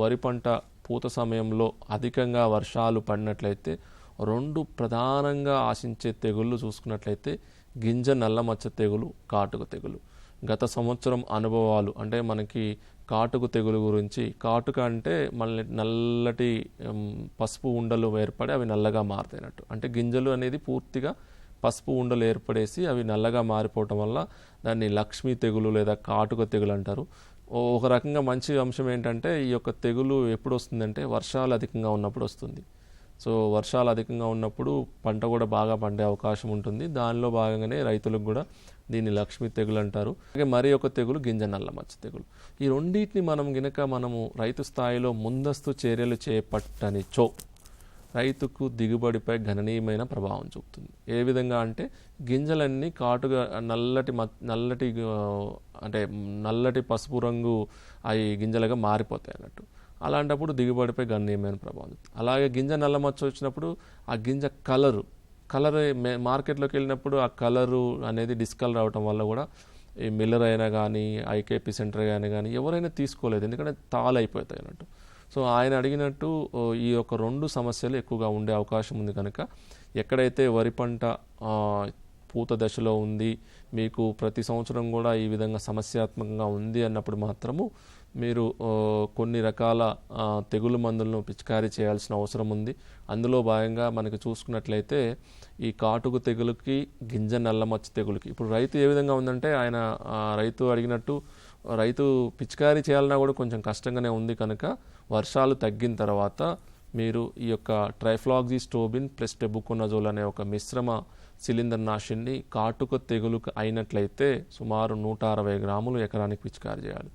వరి పంట పూత సమయంలో అధికంగా వర్షాలు పడినట్లయితే రెండు ప్రధానంగా ఆశించే తెగుళ్ళు చూసుకున్నట్లయితే గింజ నల్లమచ్చ తెగులు కాటుక తెగులు. గత సంవత్సరం అనుభవాలు అంటే మనకి కాటుక తెగులు గురించి కాటుక అంటే మళ్ళీ నల్లటి పసుపు ఉండలు ఏర్పడి అవి నల్లగా మారుతాయినట్టు అంటే గింజలు అనేది పూర్తిగా పసుపు ఉండలు ఏర్పడేసి అవి నల్లగా మారిపోవటం వల్ల దాన్ని లక్ష్మీ తెగులు లేదా కాటుక తెగులు అంటారు. ఒక రకంగా మంచి అంశం ఏంటంటే ఈ యొక్క తెగులు ఎప్పుడు వస్తుందంటే వర్షాలు అధికంగా ఉన్నప్పుడు వస్తుంది. సో వర్షాలు అధికంగా ఉన్నప్పుడు పంట కూడా బాగా పండే అవకాశం ఉంటుంది. దానిలో భాగంగానే రైతులకు కూడా దీన్ని లక్ష్మీ తెగులు అంటారు. అలాగే మరి ఒక తెగులు గింజ నల్ల మచ్చ తెగులు. ఈ రెండింటిని మనం గినక మనము రైతు స్థాయిలో ముందస్తు చర్యలు చేపట్టనిచో రైతుకు దిగుబడిపై గణనీయమైన ప్రభావం చూపుతుంది. ఏ విధంగా అంటే గింజలన్నీ కాటుగా నల్లటి మ- నల్లటి అంటే నల్లటి పసుపు రంగు అవి గింజలుగా మారిపోతాయి అన్నట్టు. అలాంటప్పుడు దిగుబడిపై గణనీయమైన ప్రభావం అలాగే గింజ నల్ల మచ్చ వచ్చినప్పుడు ఆ గింజ కలరు కలర్ మార్కెట్లోకి వెళ్ళినప్పుడు ఆ కలరు అనేది డిస్కలర్ అవటం వల్ల కూడా ఈ మిల్లర్ అయినా కానీ ఐకేపీ సెంటర్ అయినా కానీ ఎవరైనా తీసుకోలేదు. ఎందుకంటే తాళైపోతాయి అన్నట్టు. సో ఆయన అడిగినట్టు ఈ యొక్క రెండు సమస్యలు ఎక్కువగా ఉండే అవకాశం ఉంది కనుక ఎక్కడైతే వరి పంట పూత దశలో ఉంది మీకు ప్రతి సంవత్సరం కూడా ఈ విధంగా సమస్యాత్మకంగా ఉంది అన్నప్పుడు మాత్రము మీరు కొన్ని రకాల తెగులు మందులను పిచికారీ చేయాల్సిన అవసరం ఉంది. అందులో భాగంగా మనకి చూసుకున్నట్లయితే ఈ కాటుకు తెగులుకి గింజ నల్లమచ్చ తెగులుకి ఇప్పుడు రైతు ఏ విధంగా ఉందంటే ఆయన రైతు అడిగినట్టు రైతు పిచికారీ చేయాలన్నా కూడా కొంచెం కష్టంగానే ఉంది కనుక వర్షాలు తగ్గిన తర్వాత మీరు ఈ యొక్క ట్రైఫ్లాగ్జీ స్టోబిన్ ప్లస్ టెబుకొనజోల్ అనే ఒక మిశ్రమ సిలిండర్ నాశిని కాటుక తెగులుకు అయినట్లయితే సుమారు నూట అరవై గ్రాములు ఎకరానికి పిచికారీ చేయాలి.